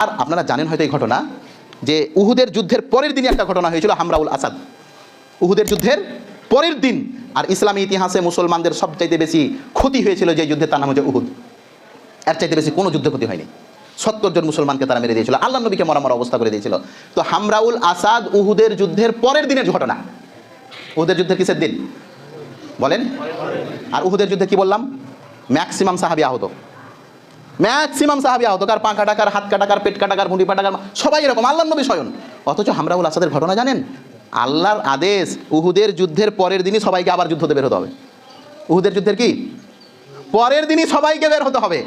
আর আপনারা জানেন হয়তো এই ঘটনা যে উহুদের যুদ্ধের পরের দিনই একটা ঘটনা হয়েছিল হামরাউল আসাদ। উহুদের যুদ্ধের পরের দিন আর ইসলামী ইতিহাসে মুসলমানদের সবচাইতে বেশি ক্ষতি হয়েছিল যে যুদ্ধে তার নাম হচ্ছে উহুদ। এর চাইতে বেশি কোনো যুদ্ধ ক্ষতি হয়নি। সত্তর জন মুসলমানকে তারা মেরে দিয়েছিল। আল্লাহ নবীকে মরা মরা অবস্থা করে দিয়েছিল। তো হামরাউল আসাদ উহুদের যুদ্ধের পরের দিনের ঘটনা। উহুদের যুদ্ধের কিসের দিন? বলেন। আর উহুদের যুদ্ধে কি বললাম? ম্যাক্সিমাম সাহাবি আহত। ম্যাক্সিমাম সাহাবি আহত, কার পা টাকার হাত কাটাকার পেট কাটাকার মুন্ডি পাটাকার পাটা সবাই এরকম আল্লাহ নবী স্বয়ন। অথচ হামরাউল আসাদের ঘটনা জানেন? আল্লাহর আদেশ, উহুদের যুদ্ধের পরের দিনই সবাইকে আবার যুদ্ধতে বের হতে হবে। উহুদের যুদ্ধের কি? পরের দিনই সবাইকে বের হতে হবে।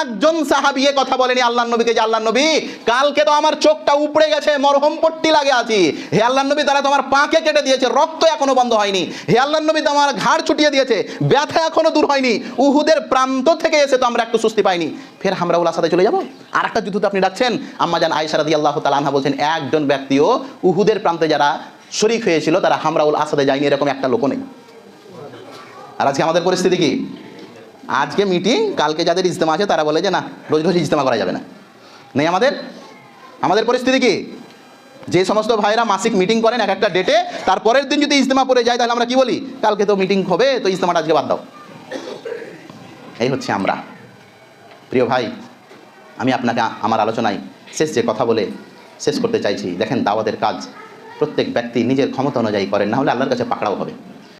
একজন সাহাবি কথা বলেনি আল্লাহ নবীকে যে আল্লাহ নবী, কালকে তো আমার চোখটা উপড়ে গেছে, মরহম পট্টি লাগে আছি। হে আল্লাহ নবী, তারা তোমার পাকে কেটে দিয়েছে, রক্ত এখনও বন্ধ হয়নি। হে আল্লাহ নবী, তোমার ঘাড় ছুটিয়ে দিয়েছে, ব্যথা এখনও দূর হয়নি। উহুদের প্রান্ত থেকে এসে তো আমরা একটু সুস্থি পাইনি। ফের আমরা হামরাউল আসাদে চলে যাব? আর একটা যুদ্ধতে আপনি ডাকছেন। আম্মা আম্মাজান আয়সারাদি আল্লাহ তালাহা বলছেন, একজন ব্যক্তিও উহুদের প্রান্তে যারা শরিক হয়েছিল, তারা হামরাউল আসাদে যায়নি, এরকম একটা লোক নেই। আর আজকে আমাদের পরিস্থিতি কি? আজকে মিটিং কালকে যাদের ইজতেমা আছে, তারা বলে যে না, রোজ রোজ ইজতেমা করা যাবে না। নেই আমাদের? আমাদের পরিস্থিতি কি? যে সমস্ত ভাইরা মাসিক মিটিং করেন এক একটা ডেটে তারপরের দিন যদি ইজতেমা পড়ে যায়, তাহলে আমরা কি বলি? কালকে তো মিটিং হবে, তো ইজতেমাটা আজকে বাদ দাও। এই হচ্ছে আমরা। প্রিয় ভাই, আমি আপনাকে, আমার আলোচনায় শেষ যে কথা বলে শেষ করতে চাইছি, দেখেন দাওয়াতের কাজ প্রত্যেক ব্যক্তি নিজের ক্ষমতা অনুযায়ী করেন, না হলে আল্লাহর কাছে পাকড়াও হবে।